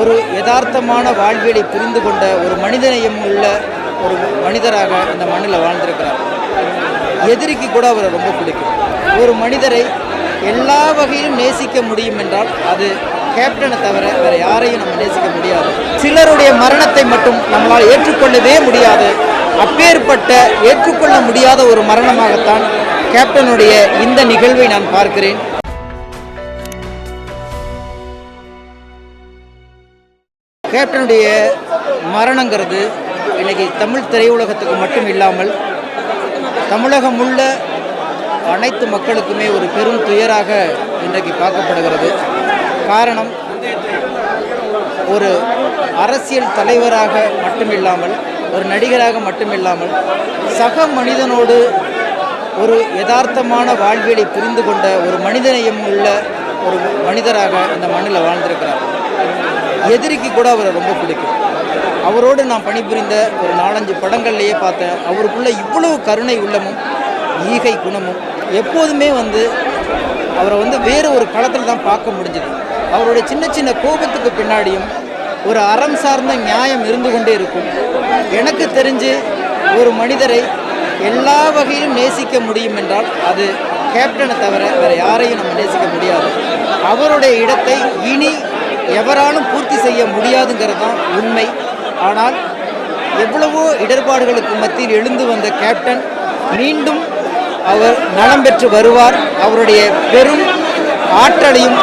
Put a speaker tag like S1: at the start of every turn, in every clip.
S1: ஒரு யதார்த்தமான வாழ்வியலை புரிந்து கொண்ட ஒரு மனிதநேயம் உள்ள ஒரு மனிதராக இந்த மண்ணில் வாழ்ந்திருக்கிறார். எதிரிக்கு கூட அவரை ரொம்ப பிடிக்கும். ஒரு மனிதரை எல்லா வகையிலும் நேசிக்க முடியும் என்றால் அது கேப்டனை தவிர வேறு யாரையும் நம்ம நேசிக்க முடியாது. சிலருடைய மரணத்தை மட்டும் நம்மளால் ஏற்றுக்கொள்ளவே முடியாது. அப்பேற்பட்ட ஏற்றுக்கொள்ள முடியாத ஒரு மரணமாகத்தான் கேப்டனுடைய இந்த நிகழ்வை நான் பார்க்கிறேன். கேப்டனுடைய மரணங்கிறது இன்றைக்கி தமிழ் திரையுலகத்துக்கு மட்டும் இல்லாமல் தமிழகம் உள்ள அனைத்து மக்களுக்குமே ஒரு பெரும் துயராக இன்றைக்கு பார்க்கப்படுகிறது. காரணம் ஒரு அரசியல் தலைவராக மட்டுமில்லாமல் ஒரு நடிகராக மட்டுமில்லாமல் சக மனிதனோடு ஒரு யதார்த்தமான வாழ்வியலை புரிந்து கொண்ட ஒரு மனிதநேயம் உள்ள ஒரு மனிதராக இந்த மண்ணில் வாழ்ந்திருக்கிறார். எதிரிக்கு கூட அவரை ரொம்ப பிடிக்கும். அவரோடு நான் பணிபுரிந்த ஒரு நாலஞ்சு படங்கள்லேயே பார்த்தேன். அவருக்குள்ளே இவ்வளவு கருணை உள்ளமும் ஈகை குணமும் எப்போதுமே வந்து அவரை வந்து வேறு ஒரு களத்தில் தான் பார்க்க முடிஞ்சது. அவருடைய சின்ன சின்ன கோபத்துக்கு பின்னாடியும் ஒரு அறம் சார்ந்த நியாயம் இருந்து கொண்டே இருக்கும். எனக்கு தெரிஞ்சு ஒரு மனிதரை எல்லா வகையிலும் நேசிக்க முடியும் என்றால் அது கேப்டனை தவிர வேறு யாரையும் நம்ம நேசிக்க முடியாது. அவருடைய இடத்தை இனி எவராலும் பூர்த்தி செய்ய முடியாதுங்கிறது தான் உண்மை. ஆனால் எவ்வளவோ இடர்பாடுகளுக்கு மத்தியில் எழுந்து வந்த கேப்டன் மீண்டும் அவர் நலம் பெற்று வருவார். அவருடைய பெரும் ஆற்றலையும்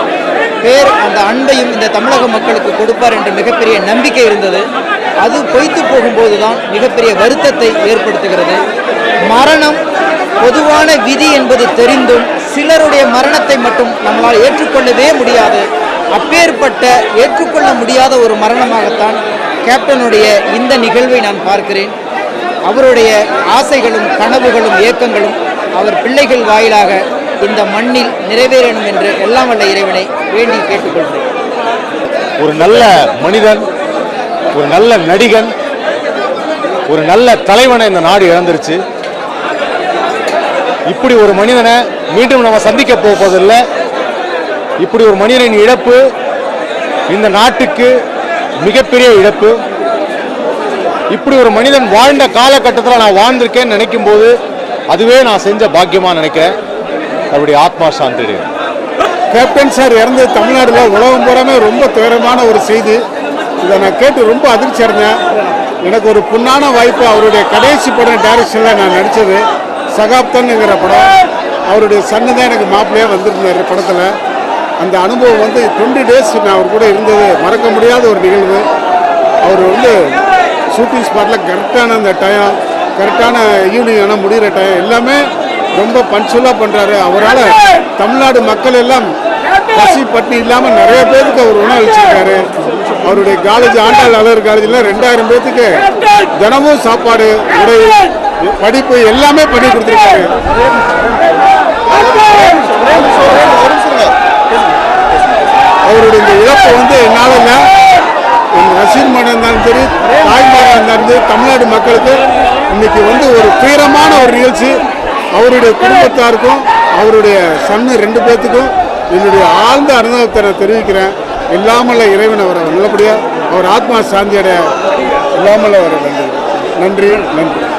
S1: பேர் அந்த அன்பையும் இந்த தமிழக மக்களுக்கு கொடுப்பார் என்ற மிகப்பெரிய நம்பிக்கை இருந்தது. அது பொய்த்து போகும்போது தான் மிகப்பெரிய வருத்தத்தை ஏற்படுத்துகிறது. மரணம் பொதுவான விதி என்பது தெரிந்தும் சிலருடைய மரணத்தை மட்டும் நம்மளால் ஏற்றுக்கொள்ளவே முடியாது. அப்பேற்பட்ட ஏற்றுக்கொள்ள முடியாத ஒரு மரணமாகத்தான் கேப்டனுடைய இந்த நிகழ்வை நான் பார்க்கிறேன். அவருடைய ஆசைகளும் கனவுகளும் ஏக்கங்களும் அவர் பிள்ளைகள் வாயிலாக இந்த மண்ணில் நிறைவேறணும் என்று எல்லாம் வல்ல இறைவனை வேண்டி கேட்டுக்கொள்கிறேன்.
S2: ஒரு நல்ல மனிதன் ஒரு நல்ல நடிகன் ஒரு நல்ல தலைவனை இந்த நாடு இழந்துருச்சு. இப்படி ஒரு மனிதனை மீண்டும் நம்ம சந்திக்க போவதில்லை. இப்படி ஒரு மனிதனின் இழப்பு இந்த நாட்டுக்கு மிகப்பெரிய இழப்பு. இப்படி ஒரு மனிதன் வாழ்ந்த காலகட்டத்தில் நான் வாழ்ந்திருக்கேன்னு நினைக்கும் போது அதுவே நான் செஞ்ச பாக்கியமாக நினைக்கிறேன். அவருடைய ஆத்மா சாந்தி
S3: கேப்டன் சார் இறந்து தமிழ்நாட்டில் உலகம் பூராமே ரொம்ப துயரமான ஒரு செய்தி. இதை நான் கேட்டு ரொம்ப அதிர்ச்சி அடைஞ்சேன். எனக்கு ஒரு புண்ணான வாய்ப்பு அவருடைய கடைசி படம் டைரக்ஷனில் நான் நடித்தது சகாப்தன்ங்கிற படம். அவருடைய சன்னு தான் எனக்கு மாப்பிள்ளையாக வந்திருந்தார் படத்தில். அந்த அனுபவம் வந்து டுவெண்ட்டி டேஸ் நான் அவர் கூட இருந்தது. மறக்க முடியாத ஒரு நிகழ்வு. அவர் வந்து ஷூட்டிங் ஸ்பாட்டில் கரெக்டான அந்த டயம் கரெக்டான ஈவினிங் ஆனால் முடிகிற டயம் எல்லாமே ரொம்ப பஞ்சுவலாக பண்ணுறாரு அவரால் தமிழ்நாடு மக்கள் எல்லாம் பசி பட்டினி இல்லாமல் நிறைய பேருக்கு அவர் உணவளிச்சிருக்காரு அவருடைய காலேஜ் ஆண்டாள் அலர் காலேஜில் ரெண்டாயிரம் பேர்த்துக்கு தினமும் சாப்பாடு உடை படிப்பு எல்லாமே பண்ணி கொடுத்துருக்காரு. அவருடைய இந்த இழப்பை வந்து என்னால் இல்லை. என் மடம் இருந்தாலும் சரி தாய்மாராக இருந்தாலும் சரி தமிழ்நாடு மக்களுக்கு இன்னைக்கு வந்து ஒரு துயரமான ஒரு நிகழ்ச்சி. அவருடைய குடும்பத்தாருக்கும் அவருடைய சன்னு ரெண்டு பேர்த்துக்கும் என்னுடைய ஆழ்ந்த அனுபவத்தை தெரிவிக்கிறேன். இல்லாமல் இறைவன் அவரை நல்லபடியாக அவர் ஆத்மா சாந்தியடைய இல்லாமல் அவரை நன்றி நன்றி நன்றி.